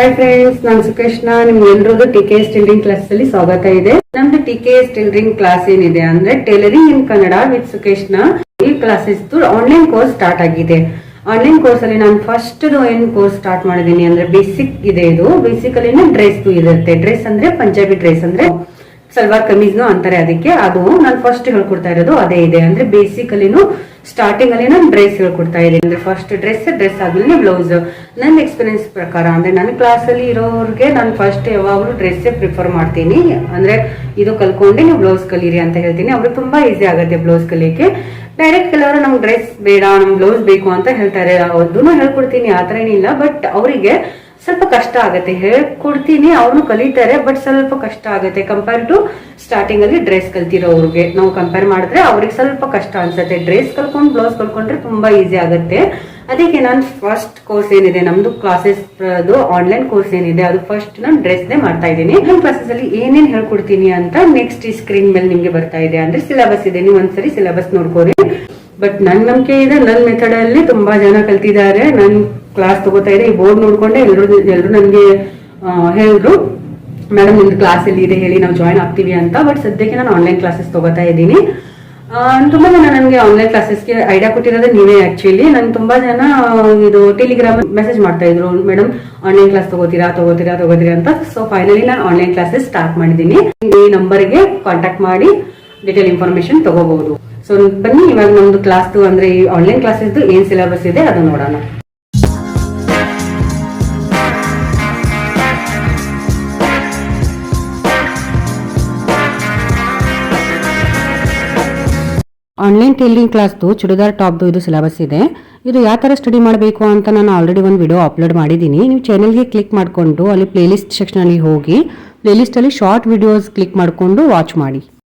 Hi friends ನಾನು ಸುಕೃಷ್ಣ. ನಿಮ್ಗೆ ಎಲ್ರದ್ದು T K S tailoring class ಅಲ್ಲಿ ಸ್ವಾಗತ ಇದೆ. ನಮ್ದು T K S tailoring class ಏನಿದೆ ಅಂದ್ರೆ ಟೈಲರಿಂಗ್ ಇನ್ ಕನ್ನಡ ವಿತ್ ಸುಕೇಶ್ನ ಈ ಕ್ಲಾಸಸ್ ಆನ್ಲೈನ್ ಕೋರ್ಸ್ ಸ್ಟಾರ್ಟ್ ಆಗಿದೆ. ಆನ್ಲೈನ್ ಕೋರ್ಸ್ ಅಲ್ಲಿ ನಾನು ಫಸ್ಟ್ ಏನ್ ಕೋರ್ಸ್ ಸ್ಟಾರ್ಟ್ ಮಾಡಿದೀನಿ ಅಂದ್ರೆ ಬೇಸಿಕ್ ಇದೆ ಇದು. ಬೇಸಿಕಲಿ ಡ್ರೆಸ್ ಇರುತ್ತೆ. ಡ್ರೆಸ್ ಅಂದ್ರೆ ಪಂಜಾಬಿ ಡ್ರೆಸ್ ಅಂದ್ರೆ ಸಲ್ವಾರ್ ಕಮೀಸ್ನು ಅಂತಾರೆ ಅದಕ್ಕೆ. ಅದು ನಾನು ಫಸ್ಟ್ ಹೇಳ್ಕೊಡ್ತಾ ಇರೋದು ಅದೇ ಇದೆ. ಅಂದ್ರೆ ಬೇಸಿಕಲಿನು ಸ್ಟಾರ್ಟಿಂಗ್ ಅಲ್ಲಿ ನಾನು ಡ್ರೆಸ್ ಹೇಳ್ಕೊಡ್ತಾ ಇದ್ದೀನಿ. ಅಂದ್ರೆ ಫಸ್ಟ್ ಡ್ರೆಸ್ ಡ್ರೆಸ್ ಆದ್ಮೇಲೆ ಬ್ಲೌಸ್ ನನ್ನ ಎಕ್ಸ್ಪೀರಿಯನ್ಸ್ ಪ್ರಕಾರ ಅಂದ್ರೆ ನನ್ನ ಕ್ಲಾಸ್ ಅಲ್ಲಿ ಇರೋರಿಗೆ ನಾನು ಫಸ್ಟ್ ಯಾವಾಗಲೂ ಡ್ರೆಸ್ ಪ್ರಿಫರ್ ಮಾಡ್ತೀನಿ. ಅಂದ್ರೆ ಇದು ಕಲ್ಕೊಂಡು ನೀವು ಬ್ಲೌಸ್ ಕಲೀರಿ ಅಂತ ಹೇಳ್ತೀನಿ. ಅವ್ರಿಗೆ ತುಂಬಾ ಈಸಿ ಆಗುತ್ತೆ ಬ್ಲೌಸ್ ಕಲಿಯಕ್ಕೆ ಡೈರೆಕ್ಟ್ ಕೆಲವರು ನಮ್ಗೆ ಡ್ರೆಸ್ ಬೇಡ, ನಮ್ಗೆ ಬ್ಲೌಸ್ ಬೇಕು ಅಂತ ಹೇಳ್ತಾರೆ. ಅದನ್ನು ಹೇಳ್ಕೊಡ್ತೀನಿ, ಆ ಆತರ ಏನಿಲ್ಲ. ಬಟ್ ಅವರಿಗೆ ಸ್ವಲ್ಪ ಕಷ್ಟ ಆಗುತ್ತೆ. ಹೇಳ್ಕೊಡ್ತೀನಿ, ಅವನು ಕಲಿತಾರೆ ಬಟ್ ಸ್ವಲ್ಪ ಕಷ್ಟ ಆಗುತ್ತೆ. ಕಂಪೇರ್ ಟು ಸ್ಟಾರ್ಟಿಂಗ್ ಅಲ್ಲಿ ಡ್ರೆಸ್ ಕಲ್ತಿರೋರ್ಗೆ ನಾವು ಕಂಪೇರ್ ಮಾಡಿದ್ರೆ ಅವ್ರಿಗೆ ಸ್ವಲ್ಪ ಕಷ್ಟ ಅನ್ಸುತ್ತೆ. ಡ್ರೆಸ್ ಕಲ್ಕೊಂಡು ಬ್ಲೌಸ್ ಕಲ್ಕೊಂಡ್ರೆ ತುಂಬಾ ಈಸಿ ಆಗುತ್ತೆ. ಅದಕ್ಕೆ ನಾನು ಫಸ್ಟ್ ಕೋರ್ಸ್ ಏನಿದೆ, ನಮ್ದು ಕ್ಲಾಸಸ್ ಅದು ಆನ್ಲೈನ್ ಕೋರ್ಸ್ ಏನಿದೆ, ಅದು ಫಸ್ಟ್ ನಾನು ಡ್ರೆಸ್ನೇ ಮಾಡ್ತಾ ಇದ್ದೀನಿ. ಆನ್ಲೈನ್ ಕ್ಲಾಸಸ್ ಅಲ್ಲಿ ಏನೇನ್ ಹೇಳ್ಕೊಡ್ತೀನಿ ಅಂತ ನೆಕ್ಸ್ಟ್ ಈ ಸ್ಕ್ರೀನ್ ಮೇಲೆ ನಿಮ್ಗೆ ಬರ್ತಾ ಇದೆ. ಅಂದ್ರೆ ಸಿಲೆಬಸ್ ಇದೆ, ನೀವು ಒಂದ್ಸರಿ ಸಿಲೆಬಸ್ ನೋಡ್ಕೋರಿ. ಬಟ್ ನನ್ ನಂಬಿಕೆ ಇದೆ ನನ್ನ ಮೆಥಡ್ ಅಲ್ಲಿ ತುಂಬಾ ಜನ ಕಲ್ತಿದ್ದಾರೆ. ನನ್ ಕ್ಲಾಸ್ ತಗೋತಾ ಇದೆ ಈ ಬೋರ್ಡ್ ನೋಡ್ಕೊಂಡೆ ಎಲ್ಲರೂ ಎಲ್ಲರೂ ನನಗೆ ಹೇಳಿದ್ರು. ಮೇಡಮ್ ನಿಮ್ದು ಕ್ಲಾಸ್ ಎಲ್ಲಿ ಇದೆ ಹೇಳಿ ನಾವು ಜಾಯ್ನ್ ಆಗ್ತೀವಿ ಅಂತ. ಬಟ್ ಸದ್ಯಕ್ಕೆ ನಾನು ಆನ್ಲೈನ್ ಕ್ಲಾಸಸ್ ತಗೋತಾ ಇದ್ದೀನಿ. ತುಂಬಾ ಜನ ನನಗೆ ಆನ್ಲೈನ್ ಕ್ಲಾಸಸ್ಗೆ ಐಡಿಯಾ ಕೊಟ್ಟಿರೋದು ನೀವೇ ಆಕ್ಚುಲಿ ನನ್ಗೆ ತುಂಬಾ ಜನ, ಇದು ಟೆಲಿಗ್ರಾಮ್ ಮೆಸೇಜ್ ಮಾಡ್ತಾ ಇದ್ರು. ಮೇಡಮ್ ಆನ್ಲೈನ್ ಕ್ಲಾಸ್ ತಗೋತೀರಾ ತಗೋತೀರಾ ತಗೋತೀರಾ ಅಂತ. ಸೊ ಫೈನಲಿ ನಾನು ಆನ್ಲೈನ್ ಕ್ಲಾಸಸ್ ಸ್ಟಾರ್ಟ್ ಮಾಡಿದ್ದೀನಿ. ಈ ನಂಬರ್ಗೆ ಕಾಂಟ್ಯಾಕ್ಟ್ ಮಾಡಿ ಡಿಟೇಲ್ ಇನ್ಫಾರ್ಮೇಶನ್ ತಗೋಬಹುದು ಸೊ ಬನ್ನಿ, ಇವಾಗ ನಮ್ದು ಕ್ಲಾಸ್ ಅಂದ್ರೆ ಈ ಆನ್ಲೈನ್ ಕ್ಲಾಸಸ್ ಏನ್ ಸಿಲೆಬಸ್ ಇದೆ ಅದು ನೋಡೋಣ. ಆನ್ಲೈನ್ ಟೈಲರಿಂಗ್ ಕ್ಲಾಸ್ದು ಚುಡಿದಾರ್ ಟಾಪ್ದು ಇದು ಸಿಲೆಬಸ್ ಇದೆ. ಇದು ಯಾವ ಥರ ಸ್ಟಡಿ ಮಾಡಬೇಕು ಅಂತ ನಾನು ಆಲ್ರೆಡಿ ಒಂದು ವಿಡಿಯೋ ಅಪ್ಲೋಡ್ ಮಾಡಿದ್ದೀನಿ ನೀವು ಚಾನಲ್ಗೆ ಕ್ಲಿಕ್ ಮಾಡಿಕೊಂಡು ಅಲ್ಲಿ ಪ್ಲೇಲಿಸ್ಟ್ ಸೆಕ್ಷನಲ್ಲಿ ಹೋಗಿ ಪ್ಲೇಲಿಸ್ಟಲ್ಲಿ ಶಾರ್ಟ್ ವಿಡಿಯೋಸ್ ಕ್ಲಿಕ್ ಮಾಡಿಕೊಂಡು ವಾಚ್ ಮಾಡಿ.